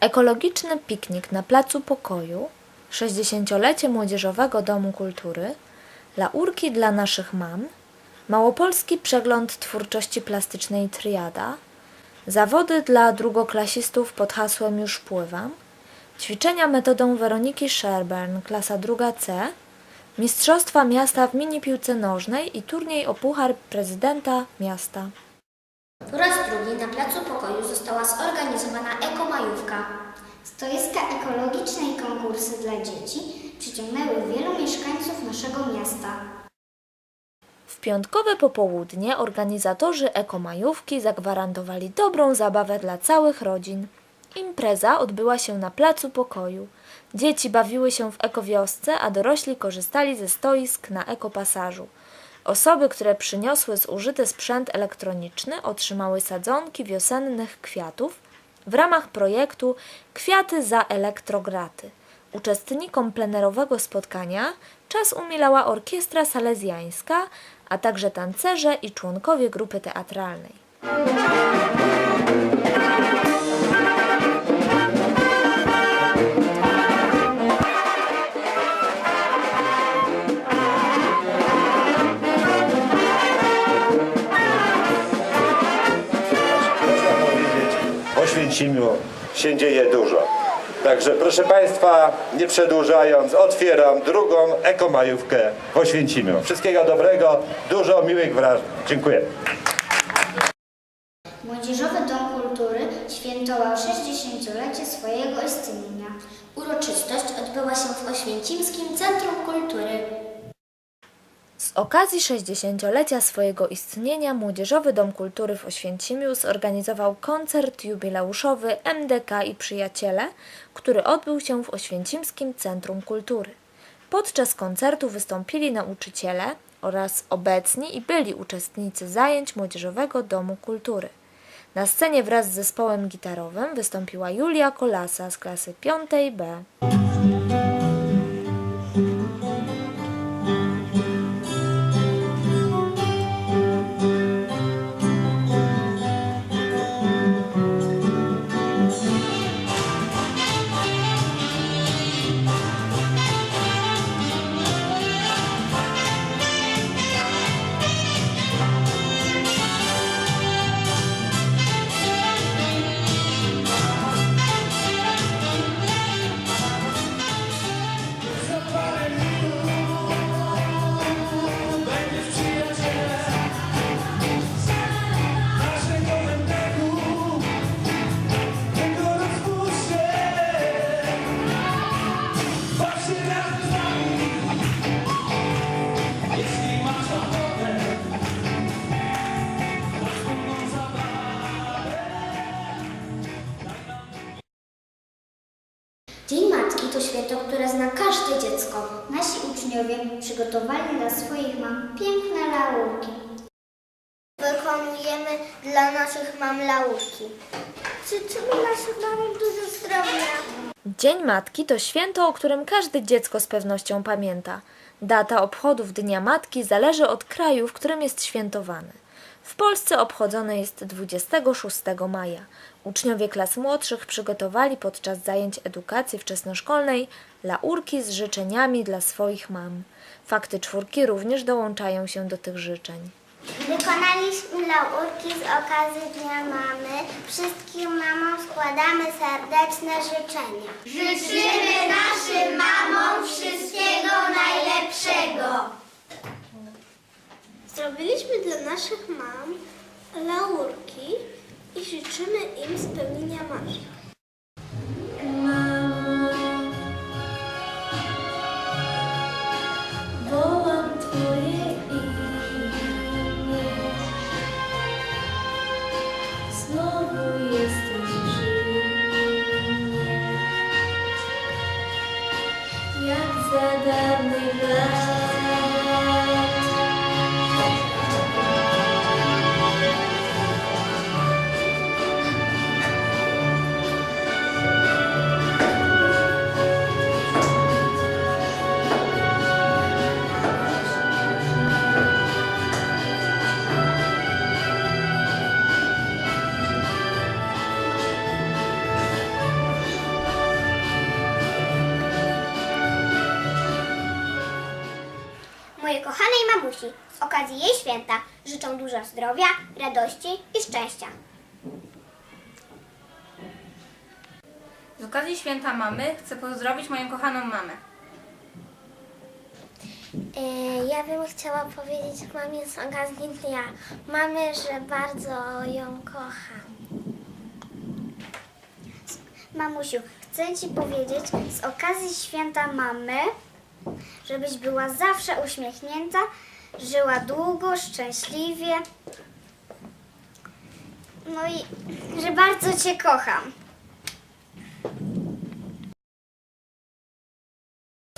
Ekologiczny piknik na Placu Pokoju, 60-lecie Młodzieżowego Domu Kultury, laurki dla naszych mam, małopolski przegląd twórczości plastycznej Triada, zawody dla drugoklasistów pod hasłem Już pływam, ćwiczenia metodą Weroniki Sherburn, klasa druga C, Mistrzostwa Miasta w mini piłce nożnej i turniej o Puchar Prezydenta Miasta. Po raz drugi na Placu Pokoju została zorganizowana ekomajówka. Stoiska ekologiczne i konkursy dla dzieci przyciągnęły wielu mieszkańców naszego miasta. W piątkowe popołudnie organizatorzy ekomajówki zagwarantowali dobrą zabawę dla całych rodzin. Impreza odbyła się na Placu Pokoju. Dzieci bawiły się w ekowiosce, a dorośli korzystali ze stoisk na ekopasażu. Osoby, które przyniosły zużyty sprzęt elektroniczny, otrzymały sadzonki wiosennych kwiatów w ramach projektu Kwiaty za elektrograty. Uczestnikom plenerowego spotkania czas umilała orkiestra salezjańska, a także tancerze i członkowie grupy teatralnej. Oświęcimiu się dzieje dużo. Także proszę Państwa, nie przedłużając, otwieram drugą ekomajówkę w Oświęcimiu. Wszystkiego dobrego, dużo miłych wrażeń. Dziękuję. Młodzieżowy Dom Kultury świętował 60-lecie swojego istnienia. Uroczystość odbyła się w Oświęcimskim Centrum Kultury. Okazji 60-lecia swojego istnienia Młodzieżowy Dom Kultury w Oświęcimiu zorganizował koncert jubileuszowy MDK i Przyjaciele, który odbył się w Oświęcimskim Centrum Kultury. Podczas koncertu wystąpili nauczyciele oraz obecni i byli uczestnicy zajęć Młodzieżowego Domu Kultury. Na scenie wraz z zespołem gitarowym wystąpiła Julia Kolasa z klasy 5B. Dzień Matki to święto, które zna każde dziecko. Nasi uczniowie przygotowali dla swoich mam piękne laurki. Wykonujemy dla naszych mam laurki. Życzymy naszym mamom dużo zdrowia. Dzień Matki to święto, o którym każde dziecko z pewnością pamięta. Data obchodów Dnia Matki zależy od kraju, w którym jest świętowany. W Polsce obchodzone jest 26 maja. Uczniowie klas młodszych przygotowali podczas zajęć edukacji wczesnoszkolnej laurki z życzeniami dla swoich mam. Fakty czwórki również dołączają się do tych życzeń. Wykonaliśmy laurki z okazji Dnia Mamy. Wszystkim mamom składamy serdeczne życzenia. Życzymy naszym mamom wszystkiego najlepszego. Zrobiliśmy dla naszych mam laurki i życzymy im spełnienia marzeń. Kochanej mamusi z okazji jej święta życzą dużo zdrowia, radości i szczęścia. Z okazji święta mamy chcę pozdrowić moją kochaną mamę. E, Ja bym chciała powiedzieć mamie z okazji dnia mamy, że bardzo ją kocham. Mamusiu, chcę Ci powiedzieć z okazji święta mamy, żebyś była zawsze uśmiechnięta, żyła długo, szczęśliwie. No i że bardzo Cię kocham.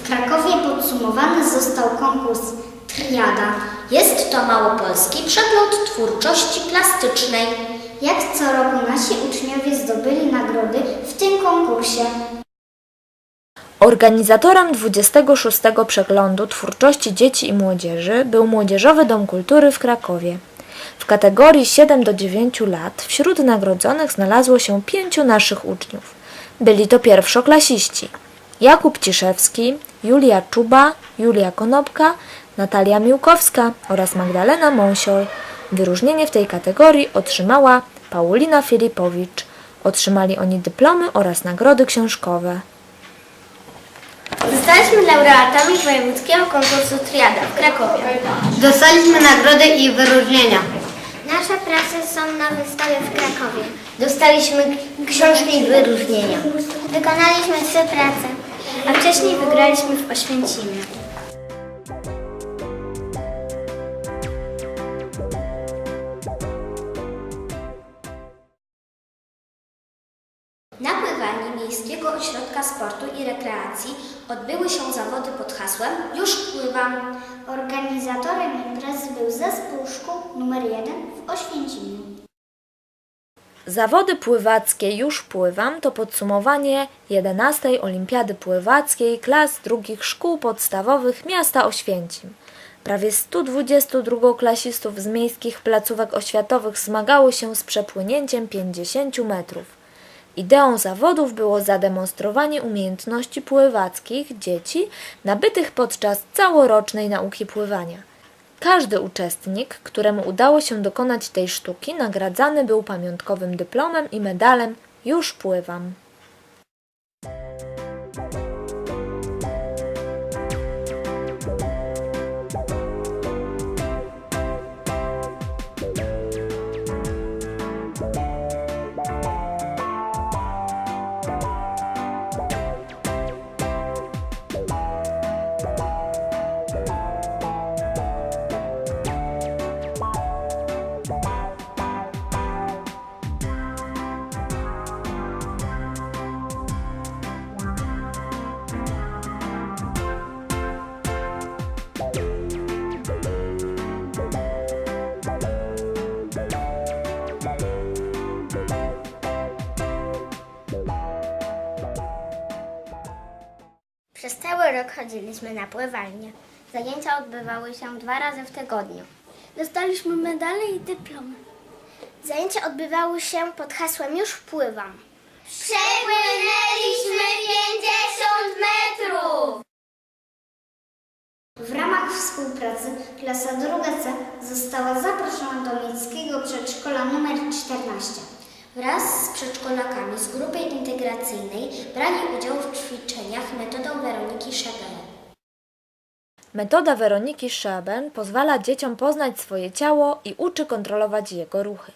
W Krakowie podsumowany został konkurs Triada. Jest to małopolski przegląd twórczości plastycznej. Jak co roku nasi uczniowie zdobyli nagrody w tym konkursie. Organizatorem 26 przeglądu twórczości dzieci i młodzieży był Młodzieżowy Dom Kultury w Krakowie. W kategorii 7 do 9 lat wśród nagrodzonych znalazło się pięciu naszych uczniów. Byli to pierwszoklasiści Jakub Ciszewski, Julia Czuba, Julia Konopka, Natalia Miłkowska oraz Magdalena Mąsiol. Wyróżnienie w tej kategorii otrzymała Paulina Filipowicz. Otrzymali oni dyplomy oraz nagrody książkowe. Zostaliśmy laureatami wojewódzkiego konkursu Triada w Krakowie. Dostaliśmy nagrody i wyróżnienia. Nasze prace są na wystawie w Krakowie. Dostaliśmy książki i wyróżnienia. Wykonaliśmy trzy prace, a wcześniej wygraliśmy w Oświęcimiu. Na pływalni Miejskiego Ośrodka Sportu i Rekreacji odbyły się zawody pod hasłem Już pływam. Organizatorem imprezy był zespół szkół nr 1 w Oświęcimiu. Zawody pływackie Już pływam to podsumowanie 11. Olimpiady Pływackiej klas drugich szkół podstawowych miasta Oświęcim. Prawie 122 klasistów z miejskich placówek oświatowych zmagało się z przepłynięciem 50 metrów. Ideą zawodów było zademonstrowanie umiejętności pływackich dzieci nabytych podczas całorocznej nauki pływania. Każdy uczestnik, któremu udało się dokonać tej sztuki, nagradzany był pamiątkowym dyplomem i medalem Już pływam. Rok chodziliśmy na pływalnię. Zajęcia odbywały się dwa razy w tygodniu. Dostaliśmy medale i dyplomy. Zajęcia odbywały się pod hasłem Już pływam. Przepłynęliśmy 50 metrów! W ramach współpracy klasa druga C została zaproszona do miejskiego przedszkola nr 14. Wraz z przedszkolakami z grupy integracyjnej brali udział w ćwiczeniach metodą Weroniki Szebel. Metoda Weroniki Szeben pozwala dzieciom poznać swoje ciało i uczy kontrolować jego ruchy.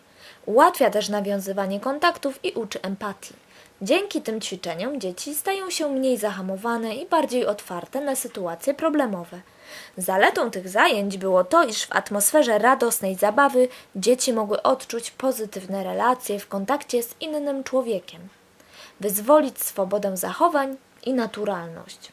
Ułatwia też nawiązywanie kontaktów i uczy empatii. Dzięki tym ćwiczeniom dzieci stają się mniej zahamowane i bardziej otwarte na sytuacje problemowe. Zaletą tych zajęć było to, iż w atmosferze radosnej zabawy dzieci mogły odczuć pozytywne relacje w kontakcie z innym człowiekiem, wyzwolić swobodę zachowań i naturalność.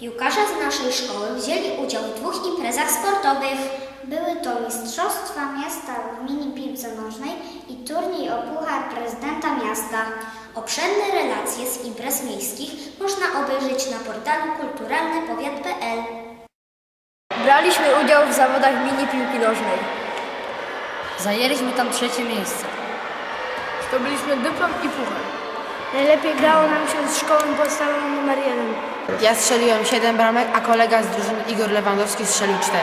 Piłkarze z naszej szkoły wzięli udział w dwóch imprezach sportowych. Były to Mistrzostwa Miasta w mini piłce nożnej i turniej o Puchar Prezydenta Miasta. Obszerne relacje z imprez miejskich można obejrzeć na portalu kulturalnepowiat.pl. Braliśmy udział w zawodach mini piłki nożnej. Zajęliśmy tam trzecie miejsce. Zdobyliśmy dyplom i puchar. Najlepiej grało nam się z szkoły podstawową numer 1. Ja strzeliłem 7 bramek, a kolega z drużyny Igor Lewandowski strzelił 4.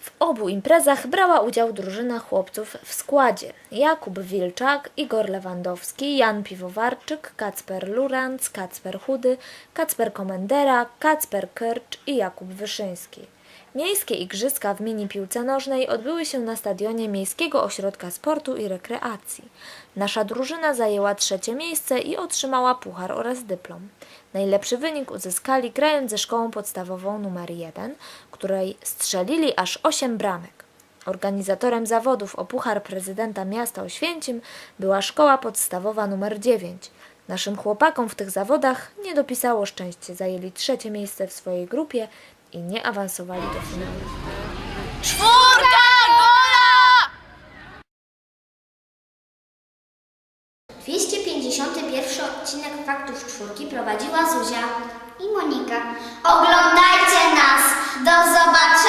W obu imprezach brała udział drużyna chłopców w składzie Jakub Wilczak, Igor Lewandowski, Jan Piwowarczyk, Kacper Luranc, Kacper Chudy, Kacper Komendera, Kacper Kyrcz i Jakub Wyszyński. Miejskie igrzyska w mini piłce nożnej odbyły się na stadionie Miejskiego Ośrodka Sportu i Rekreacji. Nasza drużyna zajęła trzecie miejsce i otrzymała puchar oraz dyplom. Najlepszy wynik uzyskali grając ze szkołą podstawową numer 1, której strzelili aż 8 bramek. Organizatorem zawodów o Puchar Prezydenta Miasta Oświęcim była szkoła podstawowa numer 9. Naszym chłopakom w tych zawodach nie dopisało szczęście, zajęli trzecie miejsce w swojej grupie i nie awansowali do finału. 251 odcinek Faktów Czwórki prowadziła Zuzia i Monika. Oglądajcie nas! Do zobaczenia!